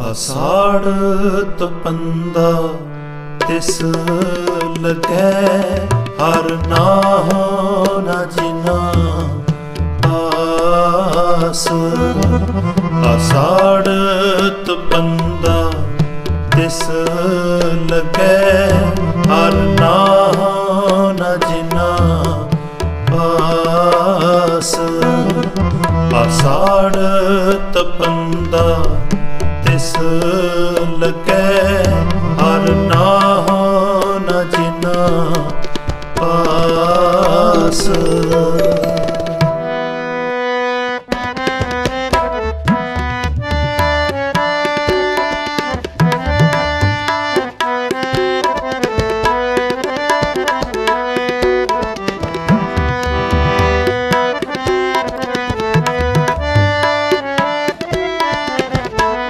ਅਸਾੜ ਤਪੰਦਾ ਤਿਸ ਲਗੈ ਹਰ ਨਾਹੋ ਨ ਜਿਨਾ ਆਸ। ਅਸਾੜ ਤਪੰਦਾ ਤਿਸ ਲਗੈ ਹਰ ਨਾਹੋ ਨ ਜਿਨਾ ਆਸ। ਅਸਾੜ ਤਪੰਦਾ ਹਰ ਨਾ